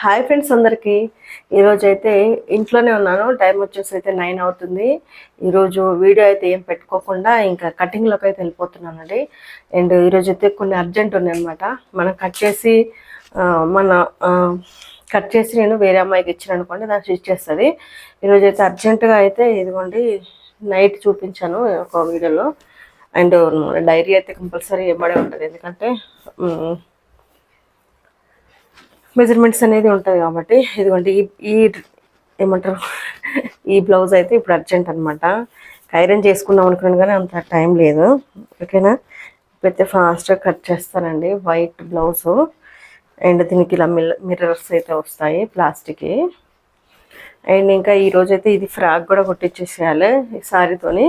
Hi friends అందరికీ. ఈరోజు అయితే ఇంట్లోనే ఉన్నాను. టైం వచ్చేసి అయితే నైన్ అవుతుంది. ఈరోజు వీడియో అయితే ఏం పెట్టుకోకుండా ఇంకా కటింగ్లోకి అయితే వెళ్ళిపోతున్నానండి. అండ్ ఈరోజు అయితే కొన్ని అర్జెంట్ ఉన్నాయన్నమాట. మనం కట్ చేసి మన కట్ చేసి నేను వేరే అమ్మాయికి ఇచ్చాను అనుకోండి దాన్ని స్టిచ్ చేస్తుంది. ఈరోజు అయితే అర్జెంటుగా అయితే ఇదిగోండి నైట్ చూపించాను ఒక వీడియోలో. అండ్ డైరీ అయితే కంపల్సరీ ఇవ్వడే ఉంటుంది. ఎందుకంటే మెజర్మెంట్స్ అనేది ఉంటుంది కాబట్టి ఇదిగోండి ఈ ఈ ఏమంటారు ఈ బ్లౌజ్ అయితే ఇప్పుడు అర్జెంట్ అనమాట ఐరన్ చేసుకుందాం అనుకున్నాను కానీ అంత టైం లేదు. ఓకేనా? ఇప్పుడైతే ఫాస్ట్గా కట్ చేస్తానండి వైట్ బ్లౌజ్. అండ్ దీనికి ఇలా మిర్రర్స్ అయితే వస్తాయి ప్లాస్టిక్ అండ్ ఇంకా ఈరోజు అయితే ఇది ఫ్రాక్ కూడా కొట్టించేసేయాలి ఈ సారీతోని.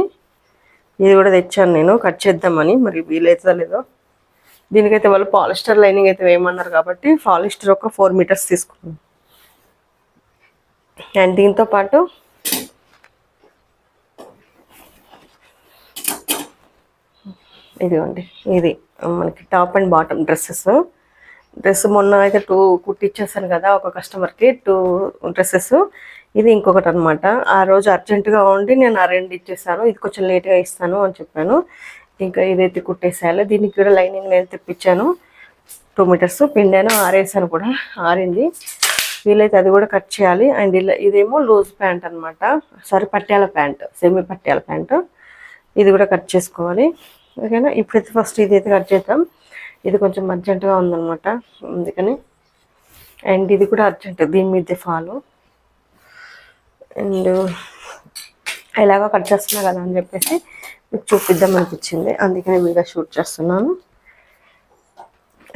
ఇది కూడా తెచ్చాను నేను కట్ చేద్దామని మరి వీలైతుందో లేదో దీనికైతే వాళ్ళు పాలిస్టర్ లైనింగ్ అయితే వేయమన్నారు కాబట్టి పాలిస్టర్ ఒక ఫోర్ మీటర్స్ తీసుకున్నాను అండ్ దీంతో పాటు ఇదిగోండి ఇది మనకి top and bottom dresses. Dress మొన్న అయితే టూ కుట్టిచ్చేసాను కదా ఒక కస్టమర్కి టూ డ్రెస్సెస్. ఇది ఇంకొకటి అనమాట ఆ రోజు అర్జెంటుగా ఉండి నేను ఆ రెండు ఇచ్చేసాను. ఇది కొంచెం లేట్గా ఇస్తాను అని చెప్పాను. ఇంకా ఇదైతే కుట్టేసేయాలి దీనికి కూడా లైనింగ్ నేను తెప్పించాను. టూ మీటర్స్ పిండాను ఆరేసాను కూడా ఆరింది. వీలైతే అది కూడా కట్ చేయాలి. అండ్ ఇలా ఇదేమో లూజ్ ప్యాంట్ అనమాట sorry Patiala pant semi Patiala pant. ఇది కూడా కట్ చేసుకోవాలి. ఓకేనా? ఇప్పుడైతే ఫస్ట్ ఇది అయితే కట్ చేద్దాం. ఇది కొంచెం అర్జెంటుగా ఉందన్నమాట. అందుకని. అండ్ ఇది కూడా అర్జెంట్ దీని మీదే ఫాలో. అండ్ ఎలాగో కట్ చేస్తున్నా కదా అని చెప్పేసి మీకు చూపిద్దాం అనిపించింది అందుకని వీడియో షూట్ చేస్తున్నాను.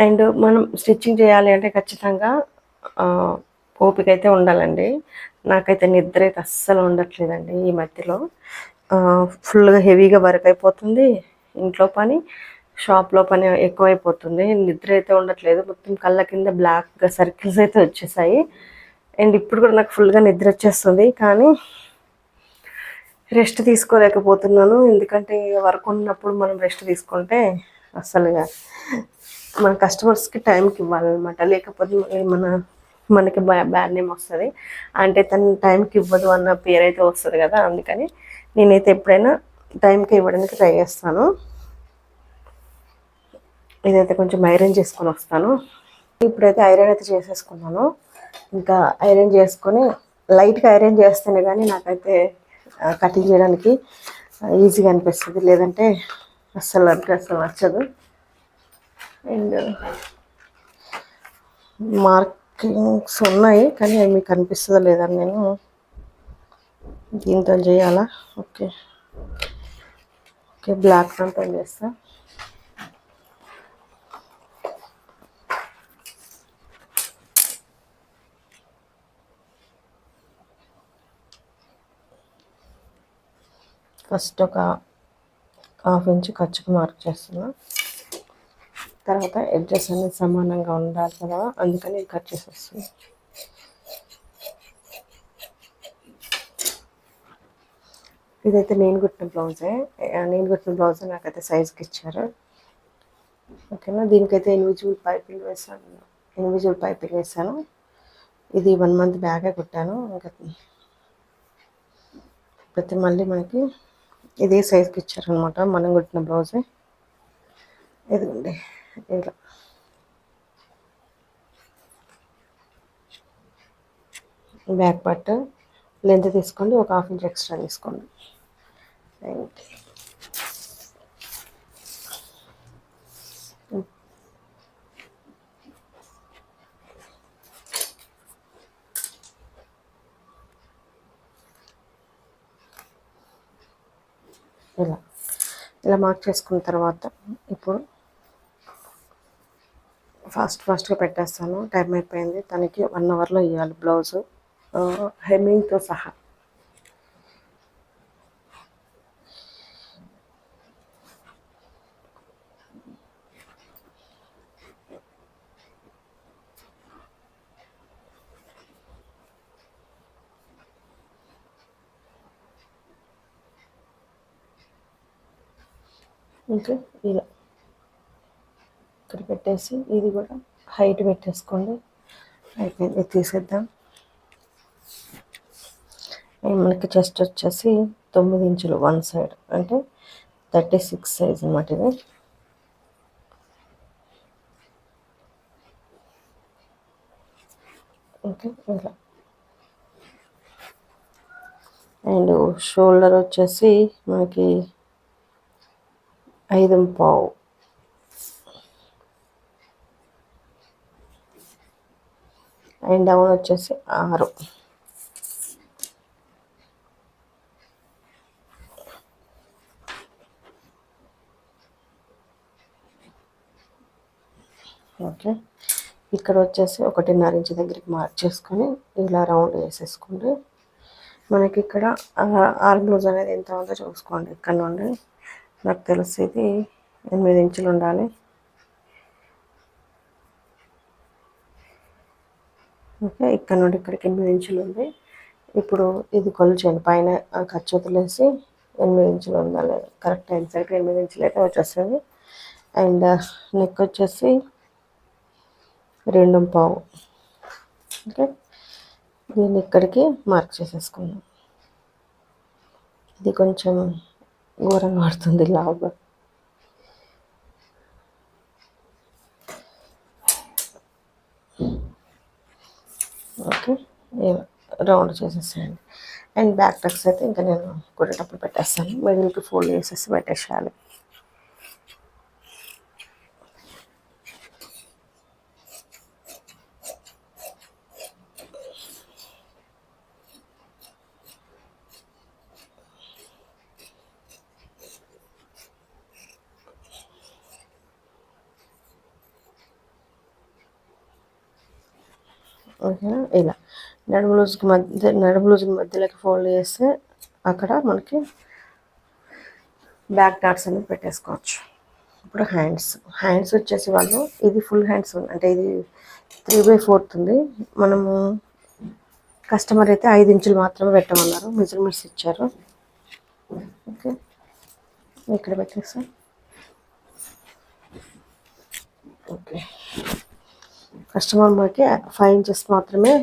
అండ్ మనం స్టిచ్చింగ్ చేయాలి అంటే ఖచ్చితంగా ఓపిక అయితే ఉండాలండి. నాకైతే నిద్ర అయితే అస్సలు ఉండట్లేదండి ఈ మధ్యలో. ఫుల్గా హెవీగా వర్క్ అయిపోతుంది ఇంట్లో పని షాప్లో పని ఎక్కువైపోతుంది. నిద్ర అయితే ఉండట్లేదు. మొత్తం కళ్ళ కింద బ్లాక్గా సర్కిల్స్ అయితే వచ్చేసాయి. అండ్ ఇప్పుడు కూడా నాకు ఫుల్గా నిద్ర వచ్చేస్తుంది. కానీ రెస్ట్ తీసుకోలేకపోతున్నాను. ఎందుకంటే వర్క్ ఉన్నప్పుడు మనం రెస్ట్ తీసుకుంటే అసలుగా మన కస్టమర్స్కి టైంకి ఇవ్వాలన్నమాట. లేకపోతే మన మనకి బ్యాడ్ నేమ్ వస్తుంది. అంటే తను టైంకి ఇవ్వదు అన్న పేరు అయితే వస్తుంది కదా అందుకని నేనైతే ఎప్పుడైనా టైంకి ఇవ్వడానికి ట్రై చేస్తాను. ఇదైతే కొంచెం ఐరన్ చేసుకొని వస్తాను. ఇప్పుడైతే ఐరన్ అయితే చేసేసుకున్నాను. ఇంకా ఐరన్ చేసుకొని లైట్గా ఐరన్ చేస్తేనే కానీ నాకైతే కటింగ్ చేయడానికి ఈజీగా అనిపిస్తుంది. లేదంటే అస్సలు అంటే అస్సలు నచ్చదు. అండ్ మార్కింగ్స్ ఉన్నాయి కానీ అవి మీకు అనిపిస్తుందో లేదని నేను దీంతో చేయాలా? ఓకే. ఓకే బ్లాక్ దాంతో చేస్తాను ఫస్ట్ ఒక హాఫ్ ఇంచ్ ఖర్చుకు మార్క్ చేస్తున్నా. తర్వాత ఎడ్జెస్ అనేది సమానంగా ఉండాలి కదా అందుకని ఇది కట్ చేసేస్తుంది ఇదైతే నేను కుట్టిన బ్లౌజే. నేను కుట్టిన బ్లౌజ్ నాకైతే సైజ్కి ఇచ్చారు. ఓకేనా? దీనికైతే ఇన్విజువల్ పైపింగ్ వేసాను ఇన్విజువల్ పైపింగ్ వేసాను ఇది వన్ మంత్ బ్యాగే కుట్టాను. ఇంకా ప్రతి మళ్ళీ మనకి ఇదే సైజ్కి ఇచ్చారనమాట మనం కుట్టిన బ్లౌజే ఇదిగోండి ఇలా. బ్యాక్ పార్ట్ లెంత్ తీసుకోండి ఒక హాఫ్ ఇంచ్ ఎక్స్ట్రా తీసుకోండి. థ్యాంక్ యూ ఇలా. ఇలా మార్క్ చేసుకున్న తర్వాత ఇప్పుడు ఫాస్ట్ ఫాస్ట్గా పెట్టేస్తాను. టైం అయిపోయింది. తనకి వన్ అవర్లో ఇవ్వాలి బ్లౌజు హెమ్మింగ్తో సహా. ఇంకా ఇలా ఇక్కడ పెట్టేసి ఇది కూడా హైట్ పెట్టేసుకోండి. అయిపోయింది తీసేద్దాం. మనకి చెస్ట్ వచ్చేసి తొమ్మిది ఇంచులు వన్ సైడ్. అంటే థర్టీ సిక్స్ సైజ్ అనమాట ఇది. ఓకే ఇలా. అండ్ షోల్డర్ వచ్చేసి మనకి ఐదు పావు. అండ్ డౌన్ వచ్చేసి ఆరు. ఓకే. ఇక్కడ వచ్చేసి ఒకటిన్నర ఇంచు దగ్గరికి మార్క్ చేసుకొని ఇలా రౌండ్ వేసేసుకోండి. మనకి ఇక్కడ ఆర్మ్ లూజ్ అనేది ఎంత ఉందో చూసుకోండి. ఇక్కడ నుండి నాకు తెలిసి ఇది ఎనిమిది ఇంచులు ఉండాలి. ఓకే ఇక్కడ నుండి ఇక్కడికి ఎనిమిది ఇంచులు ఉంది. ఇప్పుడు ఇది కొలిచేయండి. పైన ఖర్చు వదిలేసి ఎనిమిది ఇంచులు ఉందా లేదా కరెక్ట్ ఎగ్జాక్ట్ ఎనిమిది ఇంచులు అయితే వచ్చేస్తుంది. అండ్ నెక్ వచ్చేసి రెండు పావు. ఓకే దీన్ని ఇక్కడికి మార్క్ చేసేసుకుందాం. ఇది కొంచెం ఘోరంగా పడుతుంది లావుగా ఓకే రౌండ్ చేసేసేయండి. అండ్ బ్యాక్ టక్స్ అయితే ఇంకా నేను కుట్టేటప్పుడు పెట్టేస్తాను. మిడిల్కి ఫోల్డ్ చేసేసి పెట్టేసేయాలి. ఓకేనా? ఇలా. నడుము లూజ్కి మధ్య నడుములూజుకి మధ్యలోకి ఫోల్డ్ చేస్తే అక్కడ మనకి బ్యాక్ డాట్స్ అనేవి పెట్టేసుకోవచ్చు. ఇప్పుడు హ్యాండ్స్. హ్యాండ్స్ వచ్చేసి వాళ్ళు ఇది ఫుల్ హ్యాండ్స్ అంటే ఇది త్రీ బై ఫోర్త్ ఉంది. మనము కస్టమర్ అయితే ఐదు ఇంచులు మాత్రమే పెట్టమన్నారు. మెజర్మెంట్స్ ఇచ్చారు. ఓకే. ఇక్కడ పెట్టేస్తా. ఓకే. కస్టమర్ మాకి ఫైవ్ ఇంచెస్ మాత్రమే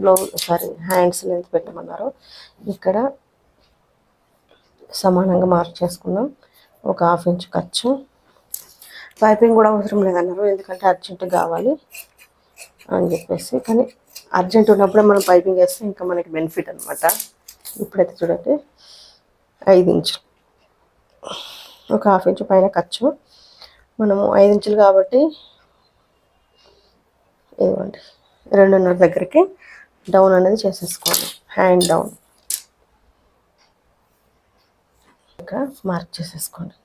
బ్లౌజ్ సారీ హ్యాండ్స్ లెంత్ పెట్టమన్నారు. ఇక్కడ సమానంగా మార్క్ చేసుకుందాం. ఒక హాఫ్ ఇంచ్ ఖర్చు. పైపింగ్ కూడా అవసరం లేదన్నారు ఎందుకంటే అర్జెంట్ కావాలి అని చెప్పేసి. కానీ అర్జెంట్ ఉన్నప్పుడే మనం పైపింగ్ వేస్తే ఇంకా మనకి బెనిఫిట్ అనమాట ఇప్పుడైతే చూడండి ఐదు ఇంచులు ఒక హాఫ్ ఇంచు పైన ఖర్చు. మనము ఐదు ఇంచులు కాబట్టి ఇదిగోండి రెండున్నర దగ్గరికి డౌన్ అనేది చేసేసుకోండి. హ్యాండ్ డౌన్ ఇంకా మార్క్ చేసేసుకోండి.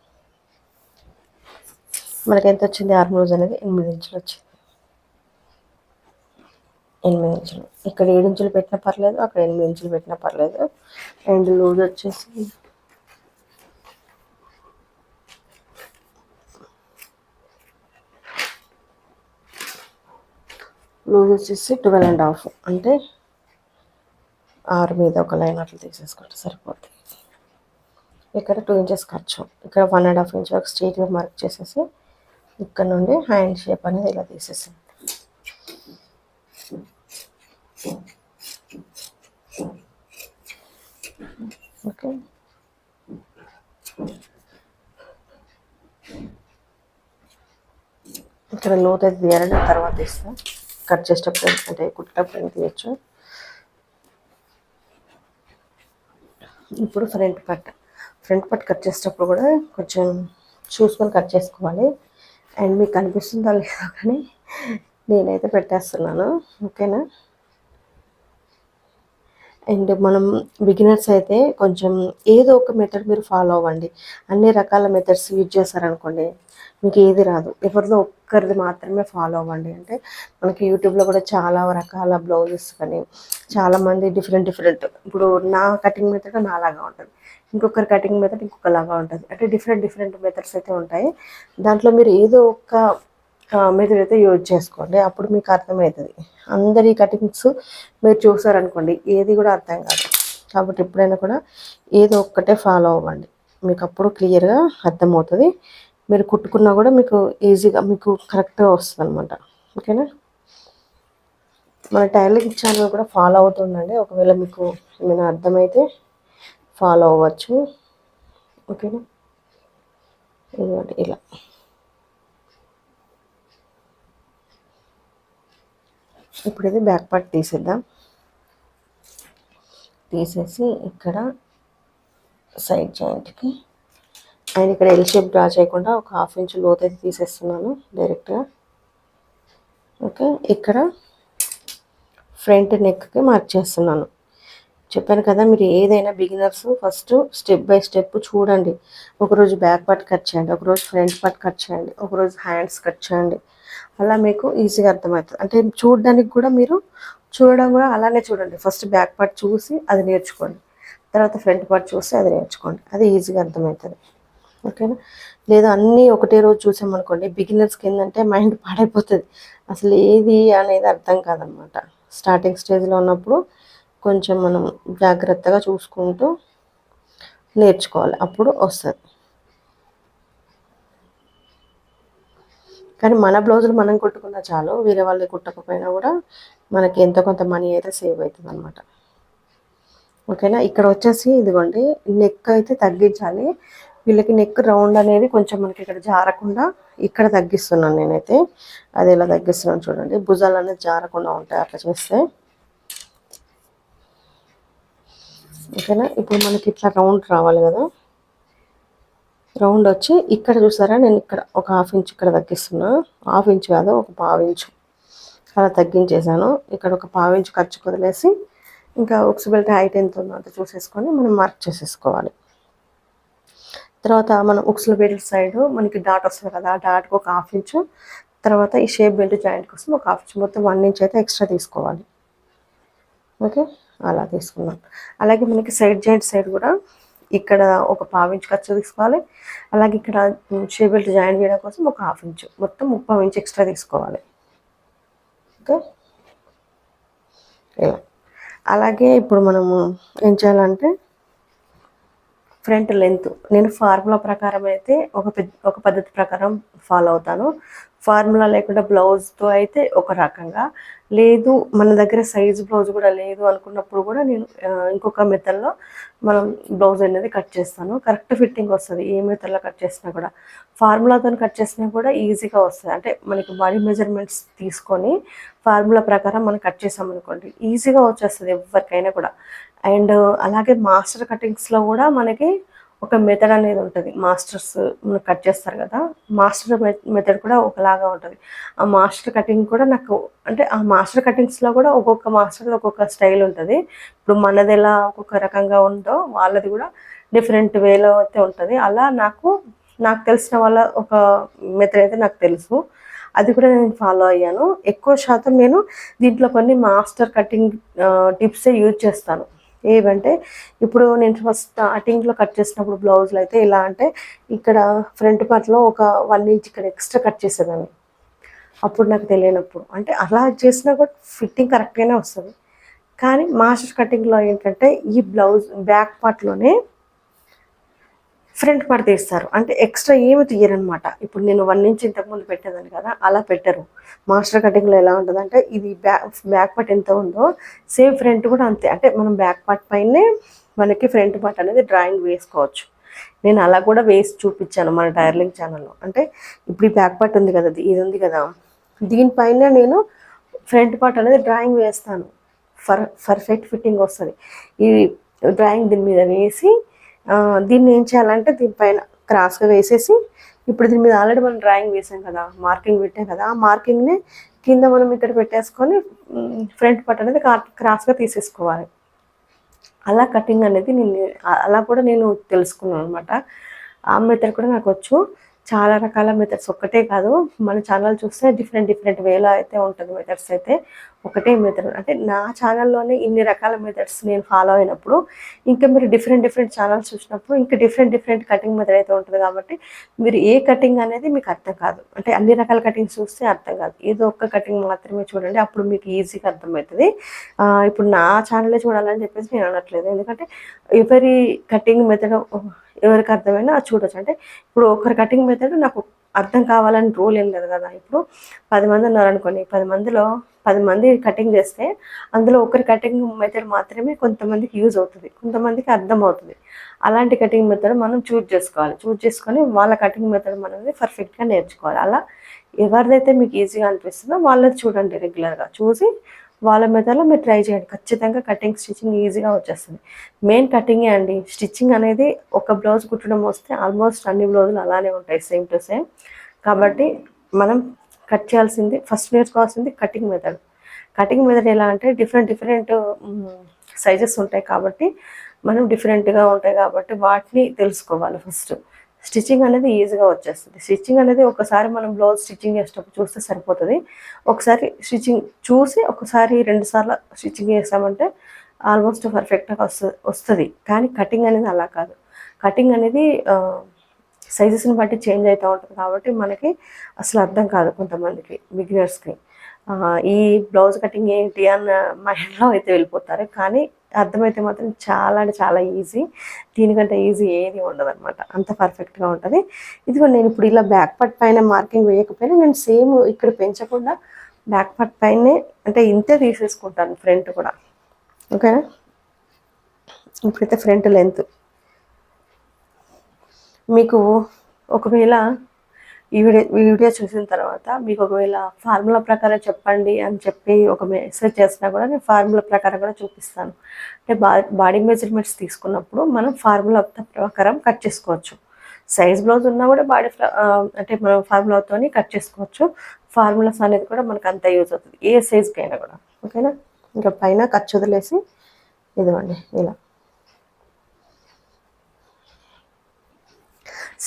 మనకి ఎంత వచ్చింది? ఆర్మ్ రోజు అనేది ఎనిమిది ఇంచులు వచ్చింది. ఎనిమిది ఇంచులు. ఇక్కడ ఏడు ఇంచులు పెట్టినా పర్లేదు అక్కడ ఎనిమిది ఇంచులు పెట్టినా పర్లేదు. అండ్ లూజ్ వచ్చేసి లూజ్ వచ్చేసి ట్వెల్వ్ అండ్ హాఫ్ అంటే ఆరు మీద ఒక లైన్ అట్లా తీసేసుకుంటే సరిపోతుంది ఇక్కడ టూ ఇంచెస్ ఖర్చు. ఇక్కడ వన్ అండ్ హాఫ్ ఇంచ్ వరకు స్ట్రీట్గా మార్క్ చేసేసి ఇక్కడ నుండి హ్యాండ్ షేప్ అనేది ఇలా తీసేసింది ఓకే? ఇక్కడ లోతు అయితే తీయాలని తర్వాత ఇస్తాను కట్ చేసేటప్పుడు అంటే కుట్టేటప్పుడు తీయచ్చు? ఇప్పుడు ఫ్రంట్ పార్ట్ ఫ్రంట్ పట్ కట్ చేసేటప్పుడు కూడా కొంచెం చూసుకొని కట్ చేసుకోవాలి. అండ్ మీకు కనిపిస్తుందా లేదా కానీ నేనైతే పెట్టేస్తున్నాను. ఓకేనా? అండ్ మనం బిగినర్స్ అయితే కొంచెం ఏదో ఒక మెథడ్ మీరు ఫాలో అవ్వండి. అన్ని రకాల మెథడ్స్ యూజ్ చేస్తారనుకోండి మీకు ఏది రాదు. ఎవరిదో ఒక్కరిది మాత్రమే ఫాలో అవ్వండి. అంటే మనకి యూట్యూబ్లో కూడా చాలా రకాల బ్లౌజెస్ కానీ చాలామంది డిఫరెంట్ డిఫరెంట్ ఇప్పుడు నా కటింగ్ మెథడ్ నాలాగా ఉంటుంది. ఇంకొకరి కటింగ్ మెథడ్ ఇంకొకలాగా ఉంటుంది. అంటే డిఫరెంట్ డిఫరెంట్ మెథడ్స్ అయితే ఉంటాయి. దాంట్లో మీరు ఏదో ఒక మెథడ్ అయితే యూజ్ చేసుకోండి. అప్పుడు మీకు అర్థమవుతుంది. అందరి కటింగ్స్ మీరు చూసారనుకోండి ఏది కూడా అర్థం కాదు. కాబట్టి ఎప్పుడైనా కూడా ఏదో ఒక్కటే ఫాలో అవ్వండి. మీకు అప్పుడు క్లియర్గా అర్థమవుతుంది. మీరు కుట్టుకున్నా కూడా మీకు ఈజీగా మీకు కరెక్ట్గా వస్తుంది అనమాట ఓకేనా? మన టైలరింగ్ ఛానల్ కూడా ఫాలో అవుతుందండి ఒకవేళ మీకు ఏమైనా అర్థమైతే ఫాలో అవ్వచ్చు. ఓకేనా? ఇదిగోండి ఇలా. ఇప్పుడు ఇది బ్యాక్ పార్ట్ తీసేద్దాం. తీసేసి ఇక్కడ సైడ్ జాయింట్కి ఆయన ఇక్కడ ఎల్ షేప్ డ్రా చేయకుండా ఒక హాఫ్ ఇంచ్ లోతు అయితే తీసేస్తున్నాను డైరెక్ట్గా. ఓకే ఇక్కడ ఫ్రంట్ నెక్కి మార్క్ చేస్తున్నాను. చెప్పాను కదా మీరు ఏదైనా beginners first step by step చూడండి. ఒకరోజు బ్యాక్ పార్ట్ కట్ చేయండి ఒకరోజు ఫ్రంట్ పార్ట్ కట్ చేయండి ఒకరోజు హ్యాండ్స్ కట్ చేయండి. అలా మీకు ఈజీగా అర్థమవుతుంది. అంటే చూడడానికి కూడా మీరు చూడడం కూడా అలానే చూడండి. ఫస్ట్ బ్యాక్ పార్ట్ చూసి అది నేర్చుకోండి. తర్వాత ఫ్రంట్ పార్ట్ చూసి అది నేర్చుకోండి. అది ఈజీగా అర్థమవుతుంది. ఓకేనా లేదా అన్నీ ఒకటే రోజు చూసామనుకోండి బిగినర్స్కి ఏంటంటే మైండ్ పాడైపోతుంది. అసలు ఏది అనేది అర్థం కాదనమాట. స్టార్టింగ్ స్టేజ్లో ఉన్నప్పుడు కొంచెం మనం జాగ్రత్తగా చూసుకుంటూ నేర్చుకోవాలి. అప్పుడు వస్తుంది. కానీ మన బ్లౌజులు మనం కుట్టుకున్నా చాలు వేరే వాళ్ళు కుట్టకపోయినా కూడా మనకి ఎంతో కొంత మనీ అయితే సేవ్ అవుతుంది అనమాట ఓకేనా? ఇక్కడ వచ్చేసి ఇదిగోండి నెక్ అయితే తగ్గించాలి. వీళ్ళకి నెక్ రౌండ్ అనేది కొంచెం మనకి ఇక్కడ జారకుండా ఇక్కడ తగ్గిస్తున్నాను నేనైతే. అది ఎలా తగ్గిస్తున్నాను చూడండి. భుజాలు అనేది జారకుండా ఉంటాయి అట్లా చేస్తే. ఓకేనా? ఇప్పుడు మనకి ఇట్లా రౌండ్ రావాలి కదా? రౌండ్ వచ్చి ఇక్కడ చూసారా? నేను ఇక్కడ ఒక హాఫ్ ఇంచ్ ఇక్కడ తగ్గిస్తున్నా. హాఫ్ ఇంచ్ కాదు ఒక పావు ఇంచు. అలా తగ్గించేసాను. ఇక్కడ ఒక పావు ఇంచు ఖర్చు వదిలేసి ఇంకా ఉక్స్ బెల్ట్ హైట్ ఎంత ఉందో అంత చూసేసుకొని మనం మార్క్ చేసేసుకోవాలి. తర్వాత మనం ఉక్స్ల బెల్ట్ సైడ్ మనకి డాట్ వస్తుంది కదా ఆ డాట్కి ఒక హాఫ్ ఇంచు. తర్వాత ఈ షేప్ బెల్ట్ జాయింట్ కోసం ఒక హాఫ్ ఇంచ్. మొత్తం వన్ ఇంచ్ అయితే ఎక్స్ట్రా తీసుకోవాలి. ఓకే? అలా తీసుకున్నాం. అలాగే మనకి సైడ్ జాయింట్ సైడ్ కూడా ఇక్కడ ఒక పావు ఇంచ్ ఖర్చు తీసుకోవాలి. అలాగే ఇక్కడ షేబిల్ట్ బెల్ట్ జాయిన్ చేయడం కోసం ఒక హాఫ్ ఇంచ్ మొత్తం ముప్పై ఇంచ్ ఎక్స్ట్రా తీసుకోవాలి. ఓకే? ఇలా. అలాగే ఇప్పుడు మనము ఏం చేయాలంటే ఫ్రంట్ లెంత్ నేను ఫార్ములా ప్రకారం అయితే ఒక ఒక పద్ధతి ప్రకారం ఫాలో అవుతాను. ఫార్ములా లేకుండా బ్లౌజ్తో అయితే ఒక రకంగా. లేదు మన దగ్గర సైజ్ బ్లౌజ్ కూడా లేదు అనుకున్నప్పుడు కూడా నేను ఇంకొక మెథడ్లో మనం బ్లౌజ్ అనేది కట్ చేస్తాను. కరెక్ట్ ఫిట్టింగ్ వస్తుంది. ఏ మెథడ్లో కట్ చేసినా కూడా. ఫార్ములాతో కట్ చేసినా కూడా ఈజీగా వస్తుంది. అంటే మనకి బాడీ మెజర్మెంట్స్ తీసుకొని ఫార్ములా ప్రకారం మనం కట్ చేసామనుకోండి ఈజీగా వచ్చేస్తుంది ఎవరికైనా కూడా. అండ్ అలాగే మాస్టర్ కటింగ్స్లో కూడా మనకి ఒక మెథడ్ అనేది ఉంటుంది. మాస్టర్స్ కట్ చేస్తారు కదా మాస్టర్ మెథడ్ కూడా ఒకలాగా ఉంటుంది. ఆ మాస్టర్ కటింగ్ కూడా నాకు అంటే ఆ మాస్టర్ కటింగ్స్లో కూడా ఒక్కొక్క మాస్టర్ ఒక్కొక్క స్టైల్ ఉంటుంది. ఇప్పుడు మనది ఎలా ఒక్కొక్క రకంగా ఉందో వాళ్ళది కూడా డిఫరెంట్ వేలో అయితే ఉంటుంది. అలా నాకు నాకు తెలిసిన వాళ్ళ ఒక మెథడ్ అయితే నాకు తెలుసు. అది కూడా నేను ఫాలో అయ్యాను. ఎక్కువ శాతం నేను దీంట్లో కొన్ని మాస్టర్ కటింగ్ టిప్సే యూజ్ చేస్తాను. ఏవంటే ఇప్పుడు నేను ఫస్ట్ స్టార్టింగ్లో కట్ చేసినప్పుడు బ్లౌజులు అయితే ఎలా అంటే ఇక్కడ ఫ్రంట్ పార్ట్లో ఒక వన్ ఇంచ్ ఇక్కడ ఎక్స్ట్రా కట్ చేసేదాన్ని. అప్పుడు నాకు తెలియనప్పుడు. అంటే అలా చేసినా కూడా ఫిట్టింగ్ కరెక్ట్గానే వస్తుంది. కానీ మాస్టర్ కటింగ్లో ఏంటంటే ఈ బ్లౌజ్ బ్యాక్ పార్ట్లోనే ఫ్రంట్ పార్ట్ తీస్తారు. అంటే ఎక్స్ట్రా ఏమి తీయరనమాట ఇప్పుడు నేను వన్ ఇంచ్ ఇంతకుముందు పెట్టేదాన్ని కదా అలా పెట్టరు. మాస్టర్ కటింగ్లో ఎలా ఉంటుంది అంటే ఇది బ్యాక్ బ్యాక్ పార్ట్ ఎంత ఉందో సేమ్ ఫ్రంట్ కూడా అంతే. అంటే మనం బ్యాక్ పార్ట్ పైనే మనకి ఫ్రంట్ పార్ట్ అనేది డ్రాయింగ్ వేసుకోవచ్చు. నేను అలా కూడా వేసి చూపించాను మన టైర్లింగ్ ఛానల్లో అంటే ఇప్పుడు ఈ బ్యాక్ పార్ట్ ఉంది కదా ఇది ఉంది కదా దీనిపైన నేను ఫ్రంట్ పార్ట్ అనేది డ్రాయింగ్ వేస్తాను. ఫర్ పర్ఫెక్ట్ ఫిట్టింగ్ వస్తుంది. ఈ డ్రాయింగ్ దీని మీద వేసి దీన్ని ఏం చేయాలంటే దీనిపైన క్రాస్గా వేసేసి ఇప్పుడు దీని మీద ఆల్రెడీ మనం డ్రాయింగ్ వేసాం కదా మార్కింగ్ పెట్టాం కదా ఆ మార్కింగ్ని కింద మనం ఇక్కడ పెట్టేసుకొని ఫ్రంట్ పట్ అనేది క్రాస్గా తీసేసుకోవాలి. అలా కటింగ్ అనేది నేను అలా కూడా నేను తెలుసుకున్నాను అనమాట ఆ మెథడ్ కూడా నాకు వచ్చు. చాలా రకాల మెథడ్స్ ఒక్కటే కాదు. మన ఛానల్ చూస్తే డిఫరెంట్ డిఫరెంట్ వేలో అయితే ఉంటుంది మెథడ్స్ అయితే. ఒకటే మెథడ్ అంటే నా ఛానల్లోనే ఇన్ని రకాల మెథడ్స్ నేను ఫాలో అయినప్పుడు ఇంకా మీరు డిఫరెంట్ డిఫరెంట్ ఛానల్స్ చూసినప్పుడు ఇంకా డిఫరెంట్ డిఫరెంట్ కటింగ్ మెథడ్ అయితే ఉంటుంది కాబట్టి మీరు ఏ కటింగ్ అనేది మీకు అర్థం కాదు. అంటే అన్ని రకాల కటింగ్స్ చూస్తే అర్థం కాదు. ఏదో ఒక్క కటింగ్ మాత్రమే చూడండి అప్పుడు మీకు ఈజీగా అర్థమవుతుంది. ఇప్పుడు నా ఛానలే చూడాలని చెప్పేసి నేను అనట్లేదు. ఎందుకంటే ఎవరి కటింగ్ మెథడ్ ఎవరికి అర్థమైనా చూడొచ్చు. అంటే ఇప్పుడు ఒకరి కటింగ్ మెథడ్ నాకు అర్థం కావాలని రూల్ ఏం లేదు కదా. ఇప్పుడు పది మంది ఉన్నారనుకోండి పది మందిలో పది మంది కటింగ్ చేస్తే అందులో ఒకరి కటింగ్ మెథడ్ మాత్రమే కొంతమందికి యూజ్ అవుతుంది కొంతమందికి అర్థం అవుతుంది. అలాంటి కటింగ్ మెథడ్ మనం చూజ్ చేసుకోవాలి. చూజ్ చేసుకొని వాళ్ళ కటింగ్ మెథడ్ మనది పర్ఫెక్ట్గా నేర్చుకోవాలి. అలా ఎవరిదైతే మీకు ఈజీగా అనిపిస్తుందో వాళ్ళది చూడండి రెగ్యులర్గా చూసి వాళ్ళ మెథడ్లో మీరు ట్రై చేయండి. ఖచ్చితంగా కటింగ్ స్టిచ్చింగ్ ఈజీగా వచ్చేస్తుంది. మెయిన్ కటింగే అండి. స్టిచ్చింగ్ అనేది ఒక బ్లౌజ్ కుట్టడం వస్తే ఆల్మోస్ట్ అన్ని బ్లౌజులు అలానే ఉంటాయి సేమ్ టు సేమ్ కాబట్టి మనం కట్ చేయాల్సింది ఫస్ట్ నేర్చుకోవాల్సింది కటింగ్ మెథడ్ కటింగ్ మెథడ్ ఎలా అంటే డిఫరెంట్ డిఫరెంట్ సైజెస్ ఉంటాయి కాబట్టి మనం డిఫరెంట్గా ఉంటాయి కాబట్టి వాటిని తెలుసుకోవాలి ఫస్ట్ స్టిచ్చింగ్ అనేది ఈజీగా వచ్చేస్తుంది. స్టిచ్చింగ్ అనేది ఒకసారి మనం బ్లౌజ్ స్టిచ్చింగ్ చేసేటప్పుడు చూస్తే సరిపోతుంది. ఒకసారి స్టిచ్చింగ్ చూసి ఒకసారి రెండు సార్లు స్టిచ్చింగ్ చేసామంటే ఆల్మోస్ట్ పర్ఫెక్ట్గా వస్తుంది వస్తుంది. కానీ కటింగ్ అనేది అలా కాదు. కటింగ్ అనేది సైజెస్ని బట్టి చేంజ్ అవుతూ ఉంటుంది. కాబట్టి మనకి అసలు అర్థం కాదు కొంతమందికి బిగినర్స్కి. ఈ బ్లౌజ్ కటింగ్ ఏంటి అన్న మైండ్లో అయితే వెళ్ళిపోతారు. కానీ అర్థమైతే మాత్రం చాలా అంటే చాలా ఈజీ. దీనికంటే ఈజీ ఏది ఉండదు అనమాట అంత పర్ఫెక్ట్గా ఉంటుంది. ఇదిగో నేను ఇప్పుడు ఇలా బ్యాక్ పట్ పైన మార్కింగ్ వేయకపోయినా నేను సేమ్ ఇక్కడ పెంచకుండా బ్యాక్ పట్ పైనే అంటే ఇంతే తీసేసుకుంటాను ఫ్రంట్ కూడా. ఓకేనా? ఇప్పుడైతే ఫ్రంట్ లెంత్. మీకు ఒకవేళ ఈ వీడియో ఈ వీడియో చూసిన తర్వాత మీకు ఒకవేళ ఫార్ములా ప్రకారం చెప్పండి అని చెప్పి ఒక మెసేజ్ చేసినా కూడా నేను ఫార్ములా ప్రకారం కూడా చూపిస్తాను. అంటే బాడీ మెజర్మెంట్స్ తీసుకున్నప్పుడు మనం ఫార్ములా ప్రకారం కట్ చేసుకోవచ్చు. సైజ్ బ్లౌజ్ ఉన్నా కూడా బాడీ అంటే మనం ఫార్ములాతో కట్ చేసుకోవచ్చు. ఫార్ములాస్ అనేది కూడా మనకు అంత యూజ్ అవుతుంది. ఏ సైజ్కైనా కూడా. ఓకేనా? ఇంకా పైన ఖర్చు వదిలేసి ఇదిగోండి ఇలా.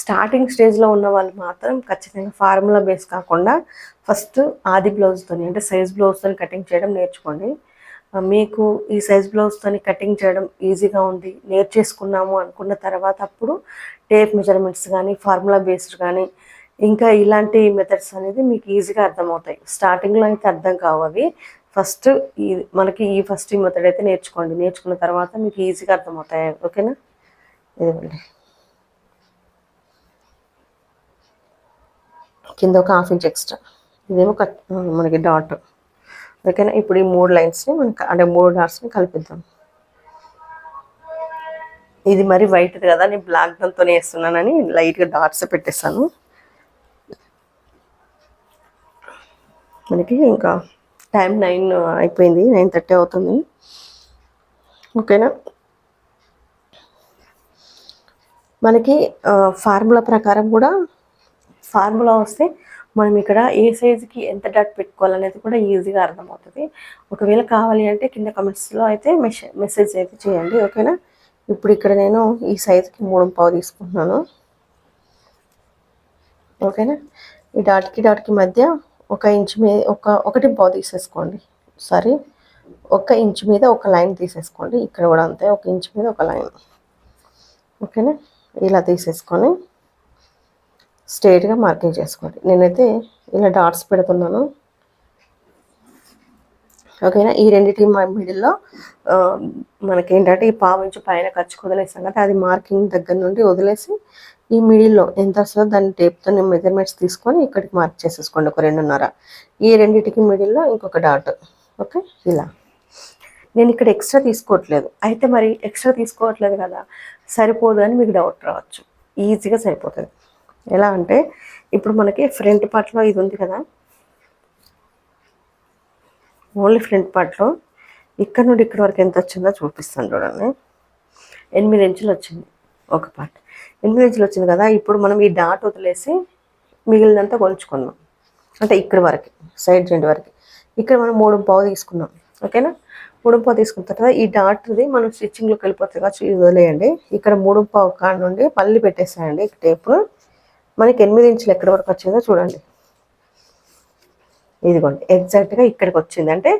స్టార్టింగ్ స్టేజ్లో ఉన్న వాళ్ళు మాత్రం ఖచ్చితంగా ఫార్ములా బేస్ కాకుండా ఫస్ట్ ఆది బ్లౌజ్తో అంటే సైజ్ బ్లౌజ్తో కటింగ్ చేయడం నేర్చుకోండి. మీకు ఈ సైజ్ బ్లౌజ్తో కటింగ్ చేయడం ఈజీగా ఉంది నేర్చేసుకున్నాము అనుకున్న తర్వాత అప్పుడు టేప్ మెజర్మెంట్స్ కానీ ఫార్ములా బేస్డ్ కానీ ఇంకా ఇలాంటి మెథడ్స్ అనేది మీకు ఈజీగా అర్థమవుతాయి. స్టార్టింగ్లో అయితే అర్థం కావు అవి. ఫస్ట్ ఈ మనకి ఈ ఫస్ట్ ఈ మెథడ్ అయితే నేర్చుకోండి. నేర్చుకున్న తర్వాత మీకు ఈజీగా అర్థమవుతాయి. ఓకేనా? ఇదిగోండి. కింద ఒక హాఫ్ ఇంచ్ ఎక్స్ట్రా. ఇదేమో కట్ మనకి డాట్ ఓకేనా? ఇప్పుడు ఈ మూడు లైన్స్ని మనకి అంటే మూడు డాట్స్ని కలిపిద్దాం. ఇది మరి వైట్ కదా నేను బ్లాక్ దాంతో వేస్తున్నానని లైట్గా డాట్స్ పెట్టేస్తాను మనకి ఇంకా టైం నైన్ అయిపోయింది నైన్ థర్టీ అవుతుంది. ఓకేనా? మనకి ఫార్ములా ప్రకారం కూడా ఫార్ములా వస్తే మనం ఇక్కడ ఏ సైజుకి ఎంత డాట్ పెట్టుకోవాలనేది కూడా ఈజీగా అర్థమవుతుంది. ఒకవేళ కావాలి అంటే కింద కమెంట్స్లో అయితే మెసేజ్ మెసేజ్ అయితే చేయండి ఓకేనా? ఇప్పుడు ఇక్కడ నేను ఈ సైజుకి మూడు పావు తీసుకుంటున్నాను. ఓకేనా? ఈ డాట్కి డాట్కి మధ్య ఒక ఇంచ్ మీద ఒక ఒకటి పావు తీసేసుకోండి. సారీ ఒక ఇంచ్ మీద ఒక లైన్ తీసేసుకోండి. ఇక్కడ కూడా అంతే ఒక ఇంచ్ మీద ఒక లైన్ ఓకేనా? ఇలా తీసేసుకొని స్ట్రేట్గా మార్కింగ్ చేసుకోండి నేనైతే ఇలా డాట్స్ పెడుతున్నాను. ఓకేనా? ఈ రెండింటి మిడిల్లో మనకేంటంటే ఈ పావు ఇంచు పైన ఖర్చు వదిలేసాం కదా అది మార్కింగ్ దగ్గర నుండి వదిలేసి ఈ మిడిల్లో ఎంత వస్తుందో దాన్ని టేప్తో నేను మెజర్మెంట్స్ తీసుకొని ఇక్కడికి మార్క్ చేసేసుకోండి ఒక రెండున్నర. ఈ రెండింటికి మిడిల్లో ఇంకొక డాట్. ఓకే? ఇలా. నేను ఇక్కడ ఎక్స్ట్రా తీసుకోవట్లేదు. అయితే మరి ఎక్స్ట్రా తీసుకోవట్లేదు కదా? సరిపోదు అని మీకు డౌట్ రావచ్చు. ఈజీగా సరిపోతుంది. ఎలా అంటే ఇప్పుడు మనకి ఫ్రంట్ పార్ట్లో ఇది ఉంది కదా? ఓన్లీ ఫ్రంట్ పార్ట్లో ఇక్కడ నుండి ఇక్కడ వరకు ఎంత వచ్చిందో చూపిస్తాను చూడండి. ఎనిమిది ఇంచులు వచ్చింది ఒక పార్ట్ ఎనిమిది ఇంచులు వచ్చింది కదా? ఇప్పుడు మనం ఈ డాట్ వదిలేసి మిగిలినంతా కొలుచుకుందాం. అంటే ఇక్కడ వరకు సైడ్ జెంట్ వరకు. ఇక్కడ మనం మూడు పావు తీసుకున్నాం ఓకేనా మూడు పావు తీసుకున్న తర్వాత ఈ డాట్ది మనం స్టిచ్చింగ్లోకి వెళ్ళిపోతుంది కాబట్టి ఇది వదిలేయండి. ఇక్కడ మూడు పావు కాడ నుండి మళ్ళీ పెట్టేసాయండి. టేపు మనకి ఎనిమిది ఇంచులు ఎక్కడి వరకు వచ్చిందో చూడండి. ఇదిగోండి ఎగ్జాక్ట్గా ఇక్కడికి వచ్చింది. అంటే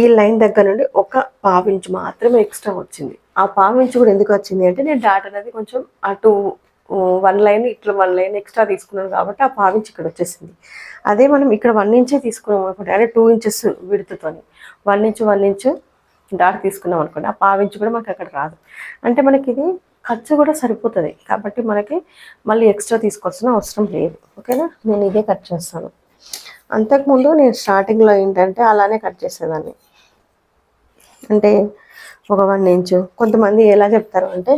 ఈ లైన్ దగ్గర నుండి ఒక పావించు మాత్రమే ఎక్స్ట్రా వచ్చింది. ఆ పావించు కూడా ఎందుకు వచ్చింది అంటే నేను డాట్ అనేది కొంచెం అటు వన్ లైన్ ఇట్లా వన్ లైన్ ఎక్స్ట్రా తీసుకున్నాను కాబట్టి ఆ పావించి ఇక్కడ వచ్చేసింది. అదే మనం ఇక్కడ వన్ ఇంచే తీసుకున్నాం అనుకోండి అంటే two inches విడుతుతోని one inch one inch dot తీసుకున్నాం అనుకోండి ఆ పావించి కూడా మనకు అక్కడ రాదు. అంటే మనకి ఇది ఖర్చు కూడా సరిపోతుంది. కాబట్టి మనకి మళ్ళీ ఎక్స్ట్రా తీసుకోవాల్సిన అవసరం లేదు. ఓకేనా? నేను ఇదే కట్ చేస్తాను. అంతకుముందు నేను స్టార్టింగ్లో ఏంటంటే అలానే కట్ చేసేదాన్ని. అంటే ఒక వన్ ఇంచు. కొంతమంది ఎలా చెప్తారు అంటే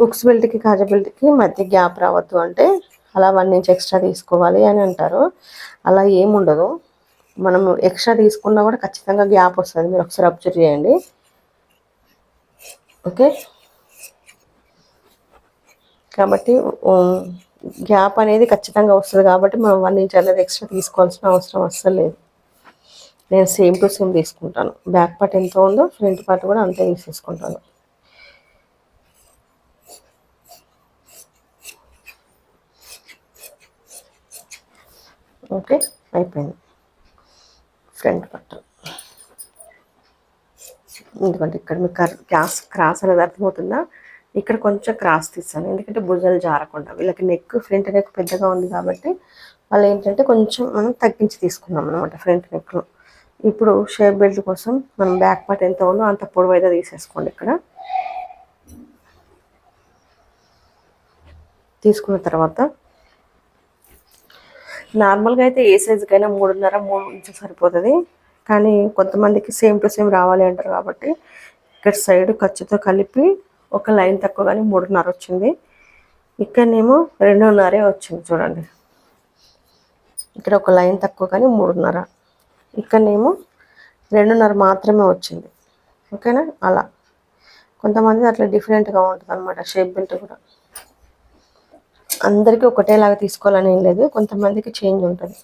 ఉక్స్ బెల్ట్కి కాజా బెల్ట్కి మధ్య గ్యాప్ రావద్దు అంటే అలా వన్ ఇంచ్ ఎక్స్ట్రా తీసుకోవాలి అని అంటారు. అలా ఏముండదు మనం ఎక్స్ట్రా తీసుకున్నా కూడా ఖచ్చితంగా గ్యాప్ వస్తుంది. మీరు ఒకసారి అబ్జర్వ్ చేయండి. ఓకే? కాబట్టి గ్యాప్ అనేది ఖచ్చితంగా వస్తుంది కాబట్టి మనం వన్ ఇంచ్ అనేది ఎక్స్ట్రా తీసుకోవాల్సిన అవసరం అస్సలు లేదు. నేను సేమ్ టు సేమ్ తీసుకుంటాను. బ్యాక్ పార్ట్ ఎంత ఉందో ఫ్రంట్ పార్ట్ కూడా అంతే తీసేసుకుంటాను ఓకే అయిపోయింది. Front part. ఎందుకంటే ఇక్కడ మీకు క్రాస్ క్రాస్ అనేది అర్థమవుతుందా? ఇక్కడ కొంచెం క్రాస్ తీస్తాను. ఎందుకంటే భుజాలు జారకుండా. వీళ్ళకి నెక్ ఫ్రంట్ నెక్ పెద్దగా ఉంది కాబట్టి వాళ్ళు ఏంటంటే కొంచెం మనం తగ్గించి తీసుకున్నాం అనమాట ఫ్రంట్ నెక్లో ఇప్పుడు షేప్ బెల్ట్ కోసం మనం బ్యాక్ పార్ట్ ఎంత ఉందో అంత పొడవు అయితే తీసేసుకోండి ఇక్కడ. తీసుకున్న తర్వాత నార్మల్గా అయితే ఏ సైజుకైనా మూడున్నర మూడు ఇంచు సరిపోతుంది. కానీ కొంతమందికి సేమ్ టు సేమ్ రావాలి అంటారు కాబట్టి ఇక్కడ సైడ్ ఖర్చుతో కలిపి ఒక లైన్ తక్కువ కానీ మూడున్నర వచ్చింది. ఇక్కడనేమో రెండున్నరే వచ్చింది చూడండి. ఇక్కడ ఒక లైన్ తక్కువ కానీ మూడున్నర. ఇక్కడనేమో రెండున్నర మాత్రమే వచ్చింది. ఓకేనా? అలా. కొంతమంది అట్లా డిఫరెంట్గా ఉంటుంది అనమాట షేప్ బెల్ట్ కూడా. అందరికీ ఒకటేలాగా తీసుకోవాలని ఏం లేదు కొంతమందికి చేంజ్ ఉంటుంది.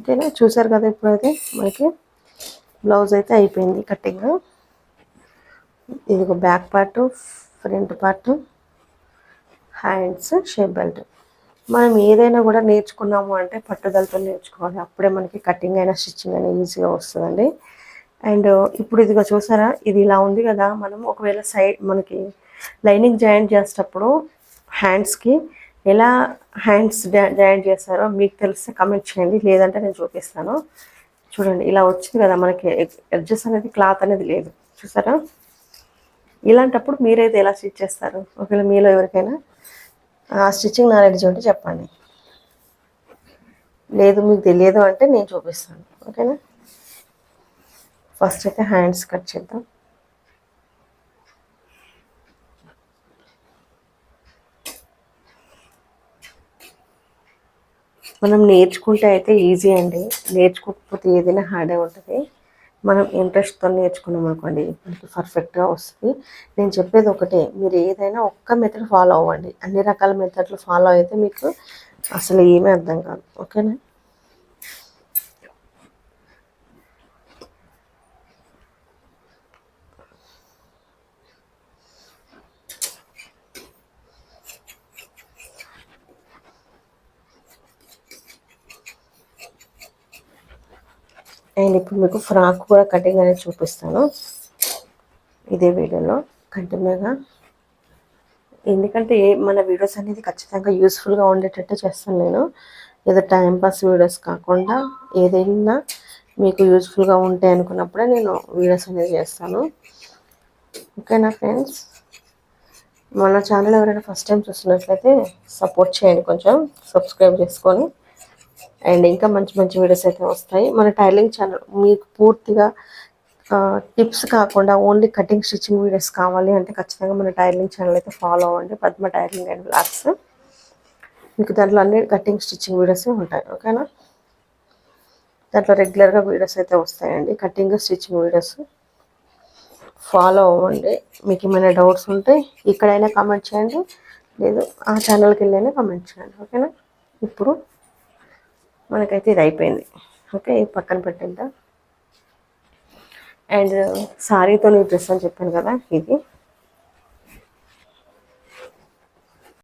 ఓకేనా చూసారు కదా ఇప్పుడైతే మనకి బ్లౌజ్ అయితే అయిపోయింది కటింగ్. ఇది back part front part hands shape belt. మనం ఏదైనా కూడా నేర్చుకున్నాము అంటే పట్టుదలతో నేర్చుకోవాలి. అప్పుడే మనకి కటింగ్ అయినా స్టిచ్చింగ్ అయినా ఈజీగా వస్తుందండి. అండ్ ఇప్పుడు ఇదిగో చూసారా? ఇది ఇలా ఉంది కదా. మనం ఒకవేళ సైడ్ మనకి లైనింగ్ జాయింట్ చేసేటప్పుడు హ్యాండ్స్కి ఎలా హ్యాండ్స్ జాయింట్ చేస్తారో మీకు తెలిస్తే కమెంట్ చేయండి. లేదంటే నేను చూపిస్తాను. చూడండి ఇలా వచ్చింది కదా మనకి అడ్జస్ట్ అనేది క్లాత్ అనేది లేదు. చూసారా? ఇలాంటప్పుడు మీరైతే ఎలా స్టిచ్ చేస్తారు? ఒకవేళ మీలో ఎవరికైనా ఆ స్టిచ్చింగ్ నాలెడ్జ్ ఉంటే చెప్పండి. లేదు మీకు తెలియదు అంటే నేను చూపిస్తాను. ఓకేనా? ఫస్ట్ అయితే హ్యాండ్స్ కట్ చేద్దాం. మనం నేర్చుకుంటే అయితే ఈజీ అండి. నేర్చుకోకపోతే ఏదైనా హార్డే ఉంటుంది. మనం ఇంట్రెస్ట్తో నేర్చుకున్నాం అనుకోండి మనకి పర్ఫెక్ట్గా వస్తుంది. నేను చెప్పేది ఒకటే మీరు ఏదైనా ఒక్క మెథడ్ ఫాలో అవ్వండి. అన్ని రకాల మెథడ్లు ఫాలో అయితే మీకు అసలు ఏమీ అర్థం కాదు. ఓకేనా? అండ్ ఇప్పుడు మీకు ఫ్రాక్ కూడా కటింగ్ అనేది చూపిస్తాను. ఇదే వీడియోలో కంటిన్యూగా. ఎందుకంటే మన వీడియోస్ అనేది ఖచ్చితంగా యూస్ఫుల్గా ఉండేటట్టు చేస్తాను నేను. ఏదో టైంపాస్ వీడియోస్ కాకుండా ఏదైనా మీకు యూస్ఫుల్గా ఉంటాయి అనుకున్నప్పుడే నేను వీడియోస్ అనేది చేస్తాను. ఓకేనా ఫ్రెండ్స్ మన ఛానల్ ఎవరైనా ఫస్ట్ టైం చూస్తున్నట్లయితే సపోర్ట్ చేయండి కొంచెం. సబ్స్క్రైబ్ చేసుకొని. అండ్ ఇంకా మంచి మంచి వీడియోస్ అయితే వస్తాయి. మన టైలింగ్ ఛానల్ మీకు పూర్తిగా టిప్స్ కాకుండా ఓన్లీ కటింగ్ స్టిచ్చింగ్ వీడియోస్ కావాలి అంటే ఖచ్చితంగా మన టైలింగ్ ఛానల్ అయితే ఫాలో అవ్వండి. పద్మ టైలింగ్ అండ్ బ్లాగ్స్ మీకు దాంట్లో అన్ని కటింగ్ స్టిచ్చింగ్ వీడియోస్ ఉంటాయి. ఓకేనా? దాంట్లో రెగ్యులర్గా వీడియోస్ అయితే వస్తాయండి. కటింగ్ స్టిచ్చింగ్ వీడియోస్ ఫాలో అవ్వండి. మీకు ఏమైనా డౌట్స్ ఉంటే ఇక్కడైనా కామెంట్ చేయండి. లేదు ఆ ఛానల్కి వెళ్ళైనా కామెంట్ చేయండి. ఓకేనా? ఇప్పుడు మనకైతే ఇది అయిపోయింది. ఓకే పక్కన పెట్టేద్దాం. అండ్ సారీతో డ్రెస్ అని చెప్పాను కదా ఇది.